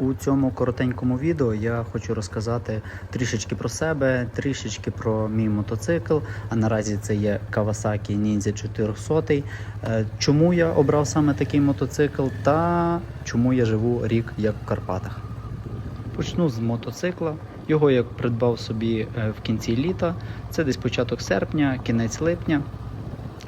У цьому коротенькому відео я хочу розказати трішечки про себе, трішечки про мій мотоцикл. А наразі це є Kawasaki Ninja 400. Е, Чому я обрав саме такий мотоцикл та чому я живу рік як в Карпатах. Почну з мотоцикла. Його я придбав собі е, в кінці літа. Це десь початок серпня, кінець липня.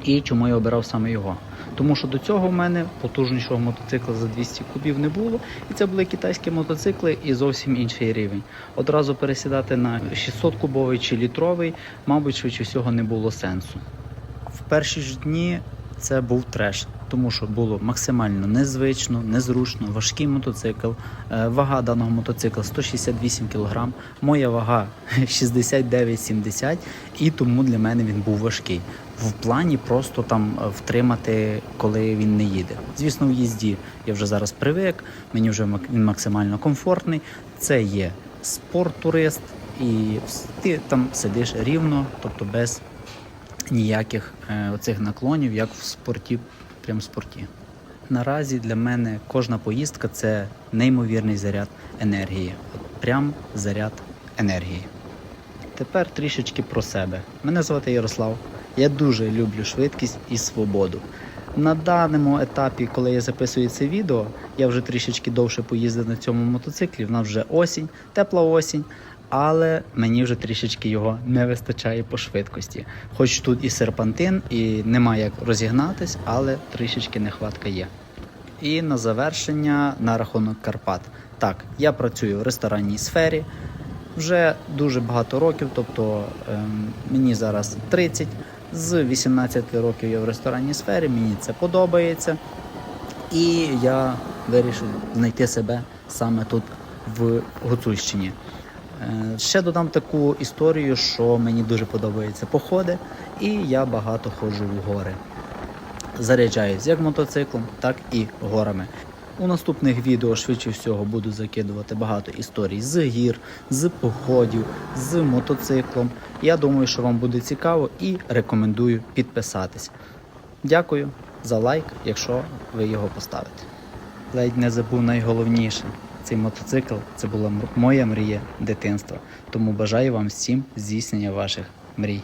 І чому я обирав саме його? Тому що до цього в мене потужнішого мотоцикла за 200 кубів не було, і це були китайські мотоцикли і зовсім інший рівень. Одразу пересідати на 600 кубовий чи літровий, мабуть, швидше всього не було сенсу. В перші ж дні це був треш, тому що було максимально незвично, незручно, важкий мотоцикл. Е, Вага даного мотоцикла 168 кг, моя вага 69-70 і тому для мене він був важкий. В плані просто там е, втримати, коли він не їде. Звісно, в їзді я вже зараз привик, мені вже він максимально комфортний. Це є спорт-турист, і ти там сидиш рівно, тобто без ніяких е, оцих наклонів, як в спорті, прям спорті. Наразі для мене кожна поїздка це неймовірний заряд енергії. От прям заряд енергії. Тепер трішечки про себе. Мене звати Ярослав. Я дуже люблю швидкість і свободу. На даному етапі, коли я записую це відео, я вже трішечки довше поїздив на цьому мотоциклі. В нас вже осінь, тепла осінь, але мені вже трішечки його не вистачає по швидкості. Хоч тут і серпантин, і немає як розігнатись, але трішечки нехватка є. І на завершення на рахунок Карпат. Так, я працюю в ресторанній сфері вже дуже багато років, тобто ем, мені зараз 30. З 18 років я в ресторанній сфері, мені це подобається. І я вирішив знайти себе саме тут в Гуцульщині. Е, Ще додам таку історію, що мені дуже подобаються походи, і я багато ходжу в гори. Заряджаюсь як мотоциклом, так і горами. У наступних відео швидше всього буду закидувати багато історій з гір, з походів, з мотоциклом. Я думаю, що вам буде цікаво і рекомендую підписатись. Дякую за лайк, якщо ви його поставите. Ледь не забув найголовніше. Цей мотоцикл це була моя мрія дитинства. Тому бажаю вам всім здійснення ваших мрій.